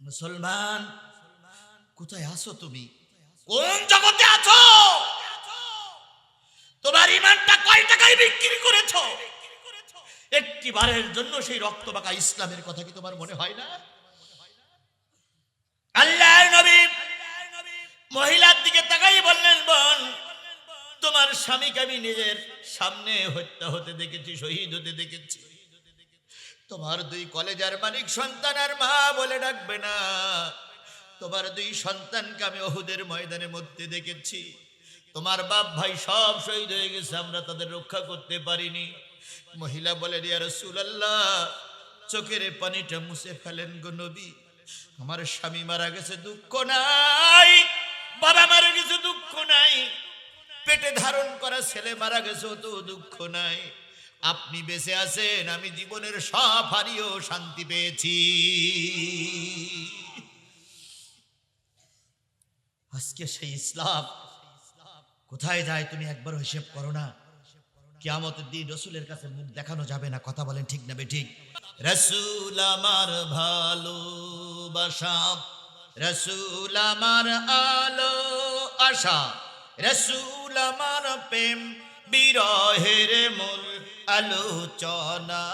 মুসলমান, কোথায় আছো তুমি? কোন জগতে আছো? তোমার ইমানটা কয় টাকায় বিক্রি করেছ? একটি বারের জন্য সেই রক্ত বাঁকা ইসলামের কথা কি তোমার মনে হয় না? আল্লাহর নবী মহিলার দিকে তাকাই বললেন, বোন, তোমার স্বামীকে আমি নিজের সামনে হত্যা হতে দেখেছি, শহীদ হতে দেখেছি। তোমার দুই কলেজার মালিক সন্তান আর মা বলে ডাকবে না। তোমার দুই সন্তানকে আমি অহুদের ময়দানের মধ্যে দেখেছি। তোমার বাপ ভাই সব শহীদ হয়ে গেছে, আমরা তাদের রক্ষা করতে পারিনি। মহিলা বলে রিয়া রসুলাল্লাহ, চোখের পানিটা মুছে ফেলেন গো নবী। আমার স্বামী মারা গেছে, দুঃখ নাই। বাবা মারা গেছে, দুঃখ নাই। পেটে ধারণ করা ছেলে মারা গেছে তো দুঃখ নাই। আপনি বেঁচে আছেন, আমি জীবনের সব হারিয়েও শান্তি পেয়েছি। আজকে সেই ইসলাম, কোথায় যায় তুমি একবার হিসেব করো না। কিয়ামতের দিন রসুলের কাছে মুখ দেখানো যাবে না, কথা বলেন ঠিক না ঠিক রসুল আমার ভালোবাসা, রসুল আমার আলো আশা, রসুল আমার প্রেম, বিরহের মূল আলোচনা।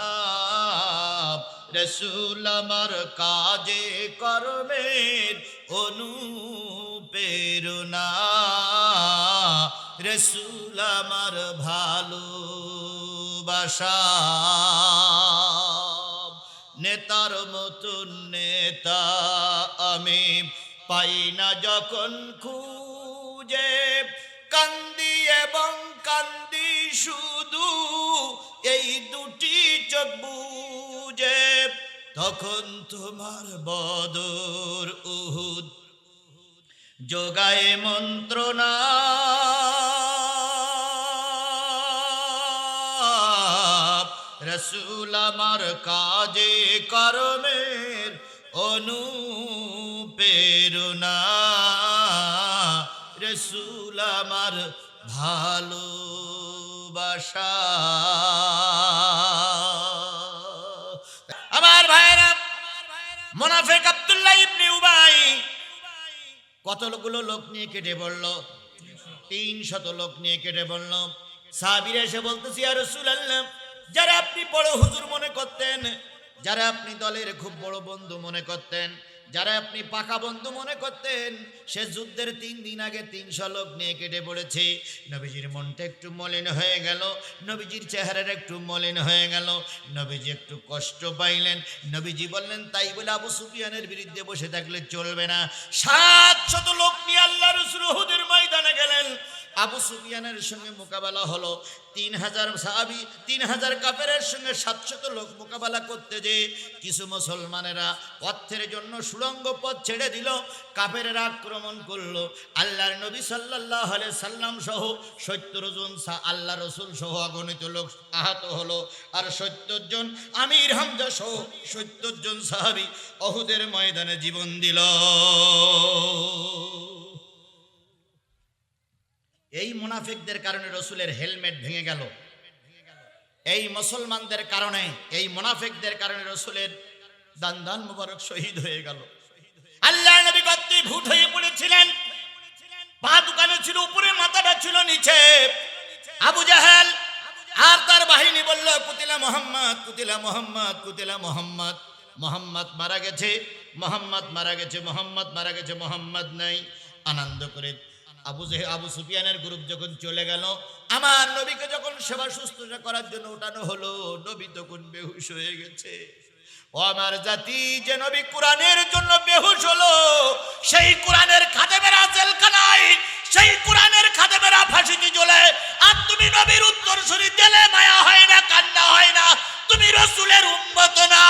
রসুল আমার কাজে কর্মের অনুপ্রেরণা। রসুল আমার ভালোবাসা। নেতার মতন নেতা আমি পাই না যখন খুঁজে। কান্দি এবং কান্দি শুধু এই দুটি চোখ বুঝে, তখন তোমার বদর উহুদ যোগায় মন্ত্রণা। রসুল আমার কাজে কর্মের অনুপ্রেরণা। রসুল আমার ভালোবাসা আমার ভাইরা মোনাফেক আব্দুল্লাহ ইবনে উবাই কতগুলো লোক নিয়ে কেটে পড়ল তিন শত লোক নিয়ে কেটে পড়ল সাহাবির এসে বলতেছি আর আল্লাহ যারা আপনি বড় হুজুর মনে করতেন, যারা আপনি দলের খুব বড় বন্ধু মনে করতেন যারা আপনি পাকা বন্ধু মনে করতেন, সে যুদ্ধের তিন দিন আগে তিনশো লোক নিয়ে কেটে পড়েছে। নবীজির মনটা একটু মলিন হয়ে গেল, নবীজির চেহারার একটু মলিন হয়ে গেল। নবীজি একটু কষ্ট পাইলেন, নবীজি বললেন, তাই বলে আবু সুফিয়ানের বিরুদ্ধে বসে থাকলে চলবে না। সাত শত লোক নিয়ে আল্লাহ রসুল ময়দানে গেলেন। আবু সুফিয়ানের সঙ্গে মোকাবেলা হলো। তিন হাজার সাহাবি, তিন হাজার কাপেরের সঙ্গে সাতশত লোক মোকাবেলা করতে যে কিছু মুসলমানেরা অর্থের জন্য সুড়ঙ্গ পথ ছেড়ে দিল কাপেরেরা আক্রমণ করল। আল্লাহর নবী সাল্লাহ সাল্লাম সহ সত্তর জন আল্লাহ রসুল সহ অগণিত লোক আহত হলো। আর সত্তর জন আমির হামজা সহ সত্তর জন সাহাবি অহুদের ময়দানে জীবন দিল। এই মুনাফিকদের কারণে রসুলের হেলমেট ভেঙে গেল। এই মুসলমানদের কারণে, এই মুনাফিকদের কারণে রসুলের দান মুবারক শহীদ হয়ে গেল। আল্লাহ নবী গদ্দি ভূত হয়ে পড়েছিলেন। পা দোকানে ছিল, উপরে মাথাটা ছিল নিচে। আবু জাহেল আর তার বাহিনী বলল, কুতিলা মোহাম্মদ কুতিলা মোহাম্মদ কুতিলা মোহাম্মদ। মোহাম্মদ মারা গেছে, মোহাম্মদ মারা গেছে, মোহাম্মদ মারা গেছে, মোহাম্মদ নাই। আনন্দ করে আবু জেহে আবু সুফিয়ানের গ্রুপ যখন চলে গেল, আমার নবীকে যখন সেবা শুশ্রূষা করার জন্য ওঠানো হলো, নবী তখন বেহুশ হয়ে গেছে। ও আমার জাতি, যে নবী কোরআনের জন্য বেহুশ হলো, সেই কোরআনের খাদেমেরা জেলখানায়, সেই কোরআনের খাদেমেরা ফাঁসিতে জ্বলে, আর তুমি নবীর উত্তর শুনি দিলে মায়া হয় না, কান্না হয় না, তুমি রসুলের উন্মত না।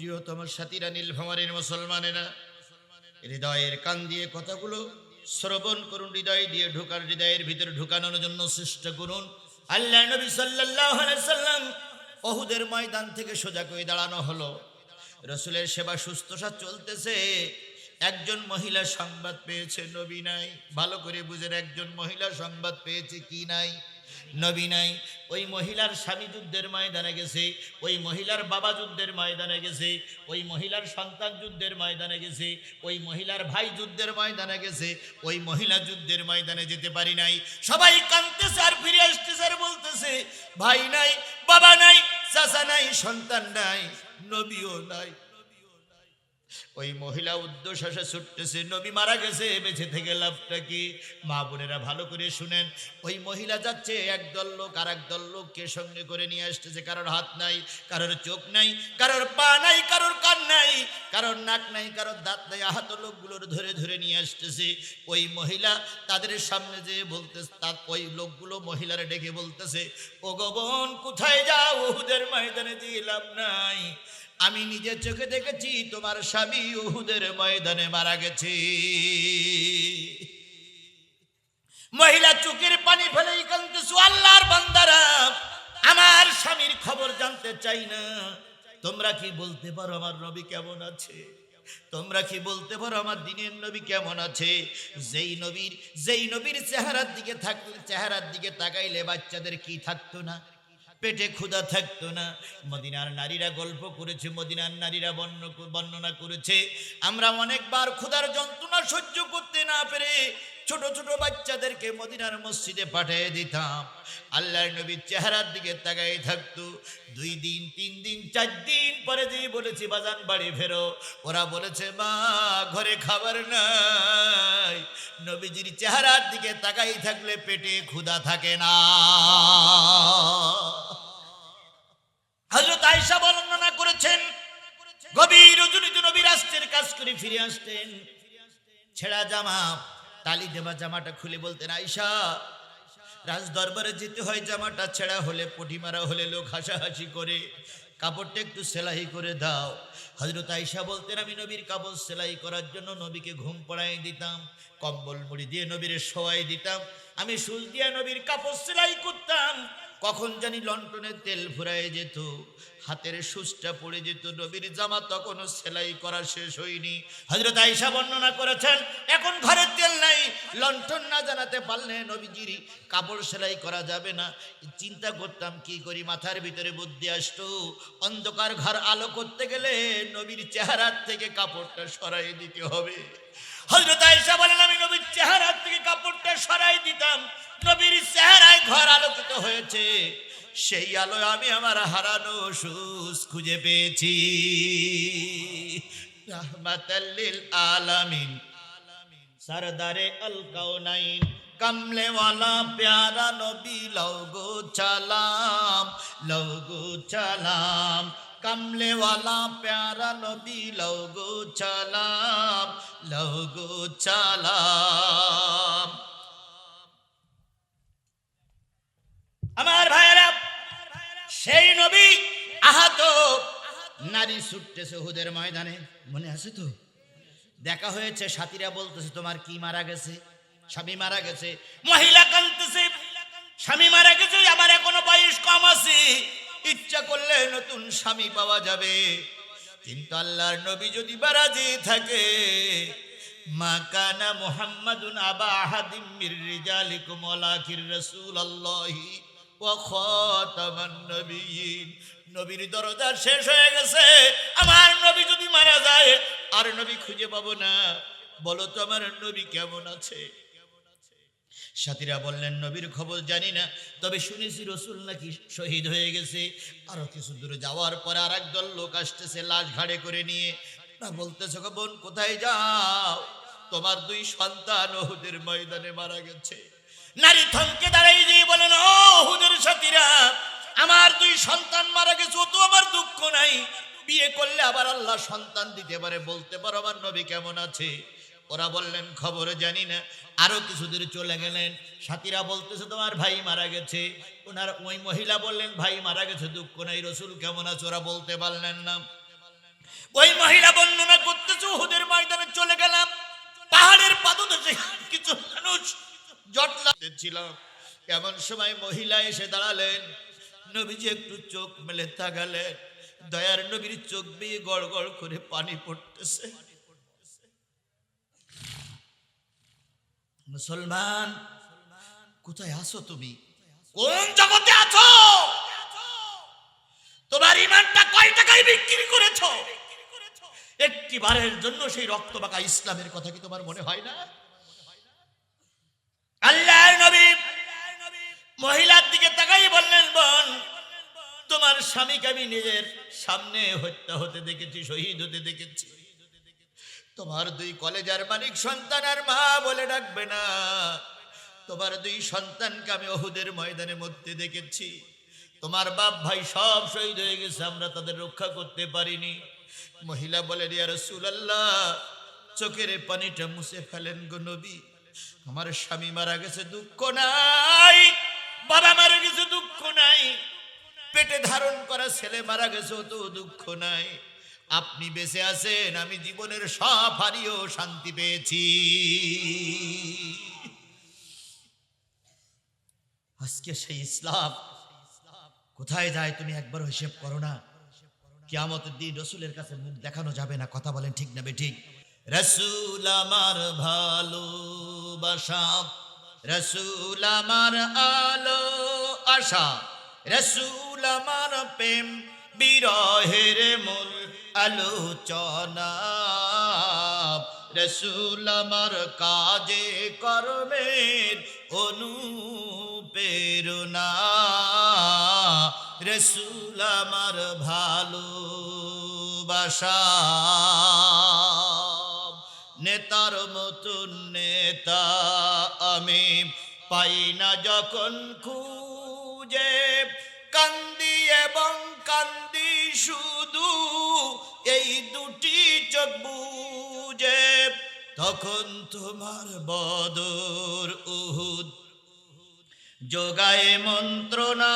প্রিয়তম সাথীরা নীলভমারের মুসলমানেরা হৃদয়ের কান দিয়ে কথাগুলো শ্রবণ করুন, হৃদয় দিয়ে ঢোকার, হৃদয়ের ভিতরে ঢুকানোর জন্য চেষ্টা করুন। আল্লাহ নবী সাল্লাম অহুদের ময়দান থেকে সোজা করে দাঁড়ানো হলো। রসুলের সেবা সুস্থতা চলতেছে। একজন মহিলা সংবাদ পেয়েছে, নবী নাই। ভালো করে বুঝেন, একজন মহিলা সংবাদ পেয়েছে কি নাই। নবী নাই। ওই মহিলার স্বামী যুদ্ধের ময়দানে গেছে, ওই মহিলার বাবা যুদ্ধের ময়দানে গেছে, ওই মহিলার সন্তান যুদ্ধের ময়দানে গেছে, ওই মহিলার ভাই যুদ্ধের ময়দানে গেছে, ওই মহিলা যুদ্ধের ময়দানে যেতে পারি নাই। সবাই কাঁদতেছে আর ফিরে আসতেছে আর বলতেছে, ভাই নাই, বাবা নাই, চাচা নাই, সন্তান নাই, নবীও নাই। ওই মহিলা উদ্দেশ্যে ছুটতেছে, নবী মারা গেছে, বেঁচে থেকে লাভটা কি? মা বোনেরা ভালো করে শুনেন। ওই মহিলা যাচ্ছে, একদল লোক আর একদল লোককে সঙ্গে করে নিয়ে আসতেছে। কারোর হাত নাই, কারোর চোখ নাই, কারোর পা নাই, কারোর কান নাই, কারোর নাক নাই, কারোর দাঁত নাই, আহত লোকগুলোর ধরে ধরে নিয়ে আসতেছে। ওই মহিলা তাদের সামনে যে বলতেছে তার ওই লোকগুলো মহিলারা ডেকে বলতেছে ও গোবন কোথায় যাও? ওদের ময়দানে দিয়ে লাভ নাই। আমি নিজের চোখে দেখেছি, তোমার স্বামী উহুদের ময়দানে মারা গেছে। মহিলা চোখের পানি কান্দতেছে আল্লাহর আমার স্বামীর খবর জানতে চাই না। তোমরা কি বলতে পারো আমার নবী কেমন আছে? তোমরা কি বলতে পারো আমার দিনের নবী কেমন আছে? যেই নবীর যেই নবীর চেহারার দিকে থাকলে চেহারার দিকে তাকাইলে বাচ্চাদের কি থাকতো না? পেটে ক্ষুধা থাকতো না। মদিনার নারীরা গল্প করেছে, মদিনার নারীরা বর্ণ বর্ণনা করেছে। আমরা অনেকবার ক্ষুধার যন্ত্রণা সহ্য করতে না পেরে ছোট ছোট বাচ্চাদেরকে মদিনার মসজিদে পাঠিয়ে দিতাম। আল্লাহর নবীর চেহারার দিকে তাকাই থাকতো। দুই দিন, তিন দিন, চার দিন পরে দিয়ে বলেছি, বাজান, বাড়ি ফেরো। ওরা বলেছে, মা, ঘরে খাবার নাই। নবীজির চেহারার দিকে তাকাই থাকলে পেটে ক্ষুধা থাকে না। হজরত আয়সা বর্ণনা করেছেন, গভীর রজনীতে নবী রাষ্ট্রের কাজ করে ফিরে আসতেন। ছেঁড়া জামা তালি দেবা জামাটা খুলে বলতেন আইসা রাজ দরবারে যেতে হয় জামাটা ছেঁড়া হলে, পটি মারা হলে লোক হাসাহাসি করে। কাপড়টা একটু সেলাই করে দাও। হজরত আইসা বলতেন, আমি নবীর কাপড় সেলাই করার জন্য নবীকে ঘুম পড়াই দিতাম, কম্বল মুড়ি দিয়ে নবীর শোয়াই দিতাম। আমি দিয়ে নবীর কাপড় সেলাই করতাম। কখন জানি লন্ডনের তেল ফুরায় যেত, হাতের সুচটা পড়ে যেত, নবীর জামা তখনও সেলাই করা শেষ হয়নি। হজরত আইসা বর্ণনা করেছেন, এখন ঘরের তেল নাই, লন্ঠন না জানাতে পারলে নবীজির কাপড় সেলাই করা যাবে না। চিন্তা করতাম, কি করি, মাথার ভিতরে বুদ্ধি আসতো। অন্ধকার ঘর আলো করতে গেলে নবীর চেহারার থেকে কাপড়টা সরাই দিতে হবে। হজরত আয়েশা বলেন, আমি নবীর চেহারার থেকে কাপড়টা সরাই দিতাম। নবীর চেহারায় ঘর আলোকিত হয়েছে। সেই আলোয় আমি আমার হারানো সুস খুঁজে পেয়েছি। রাহমাতাল্লিল আলামিন। সরদারে আল কাউনাইন কমলে ওয়ালা প্যারা নবী লৌগো চালাম লৌগো চালাম কমলেওয়ালা প্যারা নবী লৌগো চালাম লৌগো চালাম আমার ভাইয়েরা সেই নবী আহত। নারী ছুটতেছে হুদের ময়দানে। মনে আছে তো? দেখা হয়েছে, সাথীরা বলতেছে, তোমার কি মারা গেছে? স্বামী মারা গেছে। মহিলা কাঁদতেছে। স্বামী মারা গেছে, আমার এখনও বয়স কম আছে। ইচ্ছা করলে নতুন স্বামী পাওয়া যাবে। কিন্তু আল্লাহর নবী যদি বারাজি থাকে শেষ হয়ে গেছে। নবী যদি মারা যায়, আর নবী খুঁজে পাবো না। বলো তো আমার নবী কেমন আছে? সাথীরা বললেন, নবীর খবর জানি না, তবে শুনেছি রসুল নাকি শহীদ হয়ে গেছে। আরও কিছু দূরে যাওয়ার পরে আর একদল লোক আসতেছে লাশ ঘাড়ে করে নিয়ে। না বলতেছে বোন, কোথায় যাও? তোমার দুই সন্তান ওহুদের ময়দানে মারা গেছে। নারী থমকে দাঁড়াই দিয়ে বলেন ওহুদের সাথীরা, আমার দুই সন্তান মারা গেছে, ও তো আমার দুঃখ নাই। বিয়ে করলে আবার আল্লাহ সন্তান দিতে পারে, বলতে পারো আমার নবী কেমন আছে? ওরা বললেন, খবর জানি না। আরও কিছু দূরে চলে গেলেন। সাথীরা বলতেছে, তোমার ভাই মারা গেছে। ওনার ওই মহিলা বললেন, ভাই মারা গেছে, দুঃখ নাই। রসুল কেমন আছে? ওরা বলতে পারলেন না। ওই মহিলা বর্ণনা করতেছে ওদের ময়দানে চলে গেলাম। পাহাড়ের পাদদেশে কিছু মানুষ জটলা ছিল। এমন সময় মহিলা এসে দাঁড়ালেন। নবীজি একটু চোখ মেলে তাকালেন। দয়ার নবীর চোখ বেয়ে গড় গড় করে পানি পড়তেছে। মুসলমান, কোথায় আছো তুমি? কোন জগতে আছো? তোমার ইমানটা কয় টাকায় বিক্রি করেছ? একটি বারের জন্য সেই রক্ত বাঁকা ইসলামের কথা কি তোমার মনে হয় না? আল্লাহ নবী মহিলার দিকে তাকাই বললেন, বোন, তোমার স্বামীকে আমি নিজের সামনে হত্যা হতে দেখেছি, শহীদ হতে দেখেছি। তোমার দুই কলেজার মালিক সন্তান আর মা বলে ডাকবে না। তোমার দুই সন্তানকে আমি অহুদের ময়দানে মধ্যে দেখেছি। তোমার বাপ ভাই সব শহীদ হয়ে গেছে, আমরা তাদের রক্ষা করতে পারিনি। মহিলা বলে রিয়া রসুলাল্লাহ, চোখের পানিটা মুছে ফেলেন গো নবী। আমার স্বামী মারা গেছে, দুঃখ নাই। বাবা মারা গেছে, দুঃখ নাই। পেটে ধারণ করা ছেলে মারা গেছে তো দুঃখ নাই। আপনি বেঁচে আছেন, আমি জীবনের সব হারিয়েও শান্তি পেয়েছি। আজকে সেই ইসলাম, কোথায় যায় তুমি একবার হিসেব করো না। কিয়ামতের দিন রসুলের কাছে মুখ দেখানো যাবে না, কথা বলেন ঠিক না ঠিক রসুল আমার ভালোবাসা রসুল আমার আলো আশা, রসুল আমার প্রেম, বিরহের মূল আলোচনা। রসুল আমার কাজে কর্মের অনুপ্রেরণা। রসুল আমার ভালোবাসা। নেতার মতন নেতা আমি পাই না যখন খুঁজে। কান্দি এবং কান্দি শুধু এই দুটি চোখ বুঝে তখন তোমার বদর উহুদ যোগায় মন্ত্রণা।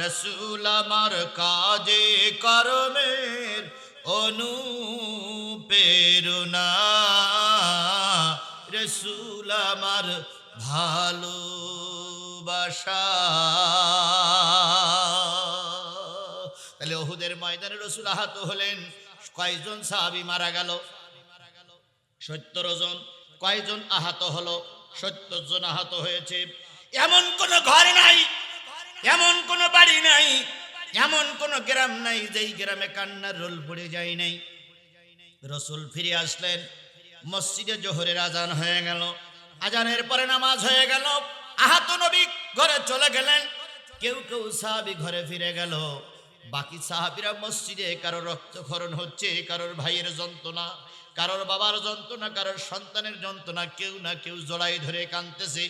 রসুল আমার কাজে কর্মের অনুপ্রেরণা। রসুল আমার ভালোবাসা। তাহলে ওহুদের ময়দানে রসুল আহত হলেন। কয়জন সাহাবি মারা গেল? সত্তর জন। কয়জন আহত হলো? সত্তর জন আহত হয়েছে। এমন কোন ঘর নাই, এমন কোন বাড়ি নাই, এমন কোন গ্রাম নাই, যেই গ্রামে কান্নার রোল পড়ে যায় নাই। রসুল ফিরে আসলেন। মসজিদে জোহরের আজান হয়ে গেল। আজানের পরে নামাজ হয়ে গেল। আহত নবী ঘরে চলে গেলেন। কেউ কেউ সাহাবি ঘরে ফিরে গেল। বাকি সাহাবিরা মসজিদে কারও রক্তক্ষরণ হচ্ছে, কারোর ভাইয়ের যন্ত্রণা, কারোর বাবার যন্ত্রণা, কারোর সন্তানের যন্ত্রণা, কেউ না কেউ জড়াই ধরে কাঁদতেছে।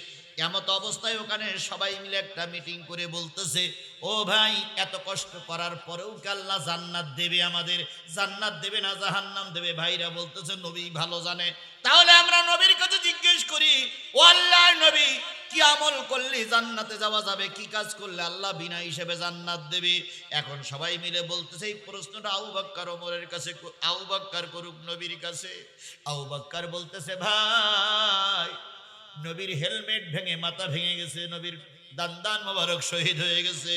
এমত অবস্থায় ওখানে সবাই মিলে একটা মিটিং করে বলতেছে, ও ভাই, এত কষ্ট করার পরেও কি আল্লাহ জান্নাত দেবে আমাদের? জান্নাত দেবে না, জাহান্নাম দেবে? ভাইরা বলতেছে, নবী ভালো জানে। তাহলে আমরা নবীর কাছে জিজ্ঞেস করি, ও আল্লাহ নবী কি আমল করলে জান্নাতে যাওয়া যাবে? কি কাজ করলে আল্লাহ বিনা হিসেবে জান্নাত দেবে? এখন সবাই মিলে বলতেছে, এই প্রশ্নটা আউ বাক্কার ওমরের কাছে আউ বাক্কার করুক নবীর কাছে। আউ বাক্কার বলতেছে, ভাই, নবীর হেলমেট ভেঙে মাথা ভেঙে গেছে, নবীর দান দান মোবারক শহীদ হয়ে গেছে,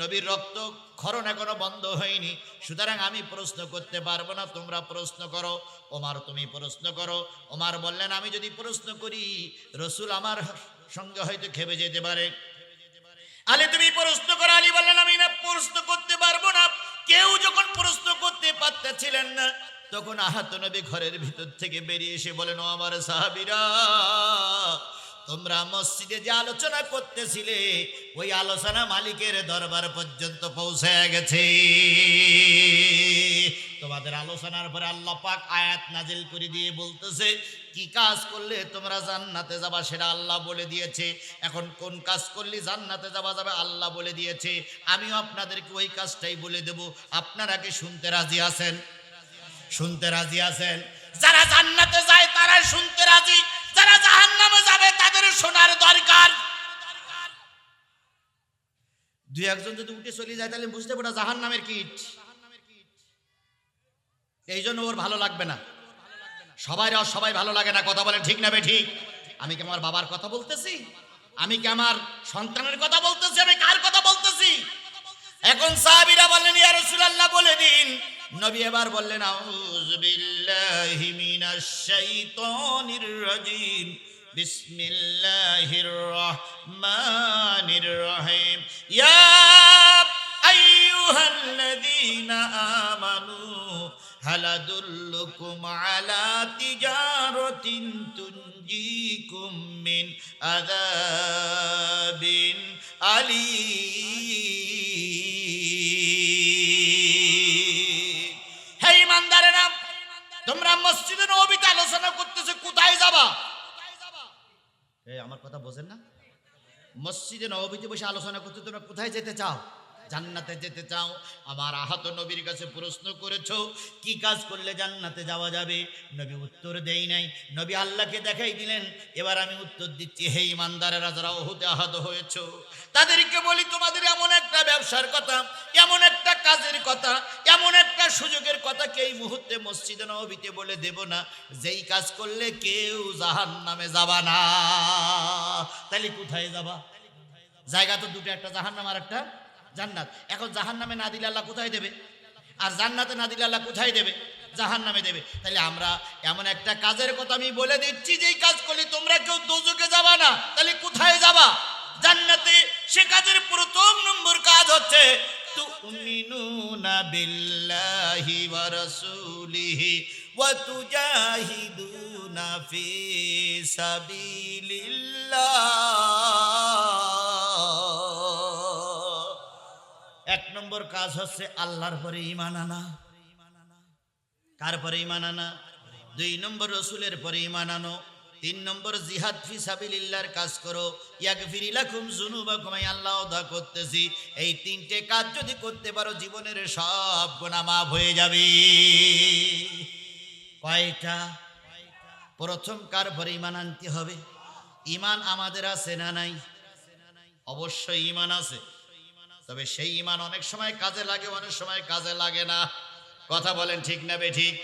নবীর রক্ত ক্ষরণ এখনও বন্ধ হয়নি। সুতরাং আমি প্রশ্ন করতে পারব না, তোমরা প্রশ্ন করো। ওমার, তুমি প্রশ্ন করো। ওমার বললেন, আমি যদি প্রশ্ন করি, রসুল আমার সঙ্গে হয়তো খেপে যেতে পারে। আলে, তুমি প্রশ্ন করো, আলী বললেন, আমি না প্রশ্ন করতে পারব না। কেউ যখন প্রশ্ন করতে পারতেছিলেন না, তখন আহাত নবী ঘরের ভিতর থেকে বেরিয়ে এসে বলেন, ও আমার সাহাবিরা, তোমরা মসজিদে যে আলোচনা করতেছিলে ওই আলোচনা মালিকের দরবার পর্যন্ত পৌঁছে গেছে। তোমাদের আলোচনার পরে আল্লাহ পাক আয়াত নাজিল করে দিয়ে বলতেছে কি কাজ করলে তোমরা জান্নাতে যাবা সেটা আল্লাহ বলে দিয়েছে। এখন কোন কাজ করলে জান্নাতে যাওয়া যাবে আল্লাহ বলে দিয়েছে। আমিও আপনাদেরকে ওই কাজটাই বলে দেব। আপনারা কি শুনতে রাজি আছেন? শুনতে রাজি আছেন? যারা জান্নাতে যায় তারা শুনতে রাজি। যারা জাহান্নামে যাবে তাদের শোনার দরকার। দুই একজন যদি উঠে চলে যায় তাহলে বুঝতে পারা জাহান নামের কীট। এই জন্য ওর ভালো লাগবে না। সবাই সবাই ভালো লাগে না, কথা বলে ঠিক না ঠিক? আমি কি আমার বাবার কথা বলতেছি? আমি কি আমার সন্তানের কথা বলতেছি? আমি কার কথা বলতেছি? এখন সাহাবিরা বলেন ইয়া রাসূলুল্লাহ, বলে দিন। নবী এবার বললেন, আউযু বিল্লাহি মিনাশ শাইতানির রাজিম। বিসমিল্লাহির রহমানির রহিম। ইয়া আইয়ুহাল্লাযীনা আলাদুল্লুকুম আলা তিজারতিন তুঞ্জিকুম মিন আযাবিন আলী হে ইমানদারেরা তোমরা মসজিদে নবীতে আলোচনা করতেছো, কোথায় যাবা? এই, আমার কথা বোঝেন না? মসজিদে নবীতে বসে আলোচনা করতে তোমরা কোথায় যেতে চাও? জান্নাতে যেতে চাও, আমার আহত নবীর কাছে প্রশ্ন করেছ, কি কাজ করলে জান্নাতে যাওয়া যাবে? নবী উত্তর দেই নাই। নবী আল্লাহকে দেখাই দিলেন, এবার আমি উত্তর দিচ্ছি, হে ইমানদারেরা যারা ওহুতে আহত হয়েছো, তাদেরকে বলি তোমাদের এমন একটা ব্যবসার কথা, এমন একটা কাজের কথা, এমন একটা সুযোগের কথা কে এই মুহূর্তে মসজিদে নবীতে বলে দেব না, যেই কাজ করলে কেউ জাহান নামে যাবা না। তাহলে কোথায় যাবা? জায়গা তো দুটো, একটা জাহান্নাম আর একটা জান্নাত। এখন জাহান্নামে না দিলে আল্লাহ কোথায় দেবে? আর জান্নাতে না দিলে আল্লাহ কোথায় দেবে? জাহান নামে দেবে। তাহলে আমরা এমন একটা কাজের কথা আমি বলে দিচ্ছি, যেই কাজ করলে তোমরা কেউ দোজকে যাবা না। তাহলে কোথায় যাবা? জান্নাতে সে কাজের প্রথম নম্বর কাজ হচ্ছে তুজাহিদুনা ফি এক নম্বর কাজ হচ্ছে আল্লাহর পরে ইমান আনা। কার পরে ইমান আনা? দুই নম্বর রসুলের পরে ইমান আনো। তিন নম্বর জিহাদ ফি সাবিলিল্লাহর কাজ করো। ইয়াগফির লাকুম যুনুবাকুম আল্লাহ ওদা করতেছি। এই তিনটে কাজ যদি করতে পারো, জীবনের সব গুনাহ মাফ হয়ে যাবে। কয়টা? প্রথম কার পরে ইমান আনতে হবে? ইমান আমাদের আছে না নাই? অবশ্যই ইমান আছে। তবে সেই ইমান অনেক সময় কাজে লাগে, অনেক সময় কাজে লাগে না। কথা বলেন ঠিক না বে ঠিক?